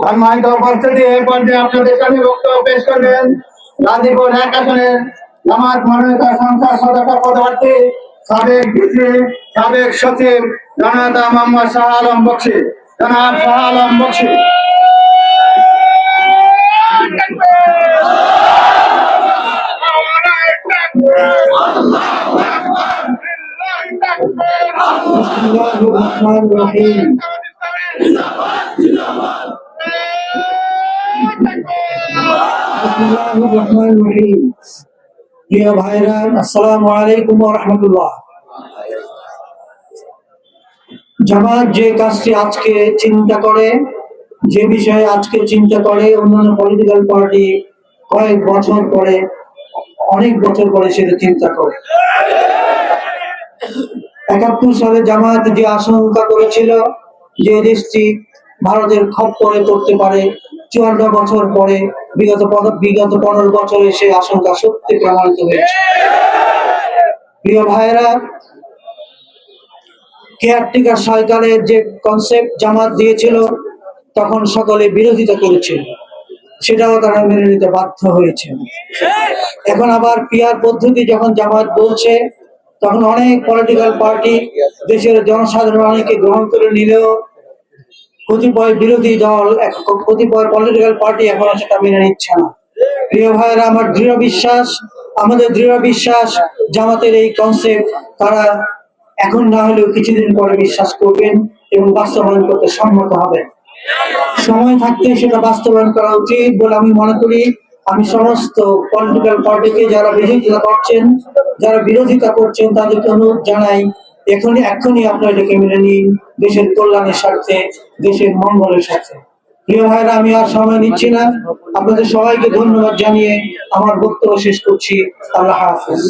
সম্মানিত উপস্থিতি এই পর্যায়ে আপনাদের সামনে বক্তব্য পেশ করবেন গাজীপুর এক আসনের জামাত মনোনীত সংসদ সদস্য পদপ্রার্থী সাবেক ডিসি সাবেক সচিব জনতা মোহাম্মদ শাহ আলম বক্সি জনাব শাহ আলম বক্সি بسم الله الرحمن الرحيم প্রিয় জামাত যে করে করে কয়েক বছর পরে, অনেক বছর পরে সেটা চিন্তা করে। একাত্তর সালে জামায়াত যে আশঙ্কা করেছিল যে দেশটি ভারতের খপ্পরে পড়তে পারে চুয়ান্ন বছর পরে বিগত বিগত পনেরো বছরে সেই আশঙ্কা সত্যি প্রমাণিত হয়েছে। প্রিয় ভাইয়েরা কেয়ারটেকার সরকারের যে কনসেপ্ট জামাত দিয়েছিল, তখন সকলে বিরোধিতা করেছিল। সেটাও তারা মেনে নিতে বাধ্য হয়েছে। এখন আবার পিয়ার পদ্ধতি যখন জামাত বলছে, তখন অনেক পলিটিক্যাল পার্টি দেশের জনসাধারণ অনেকে গ্রহণ করে নিলেও কতিপয় বিরোধী দল কতিপয় পলিটিক্যাল পার্টি এখনও সেটা মেনে নিচ্ছে না। প্রিয় ভাইয়েরা, আমার দৃঢ় বিশ্বাস, আমাদের দৃঢ় বিশ্বাস জামাতের এই কনসেপ্ট তারা এখন না হলেও কিছুদিন পরে বিশ্বাস করবেন এবং বাস্তবায়ন করতে সম্মত হবেন। সময় থাকতে সেটা বাস্তবায়ন করা উচিত বলে আমি মনে করি। আমি সমস্ত পলিটিক্যাল পার্টিকে যারা বিরোধিতা করছেন, যারা বিরোধিতা করছেন, তাদেরকে অনুরোধ জানাই এখনই এখনই আপনারা ডেকে মেনে নিন। দেশের কল্যাণের স্বার্থে, দেশের মঙ্গলের স্বার্থে। প্রিয় ভাইরা, আমি আর সময় নিচ্ছি না। আপনাদের সবাইকে ধন্যবাদ জানিয়ে আমার বক্তব্য শেষ করছি। আল্লাহ হাফেজ।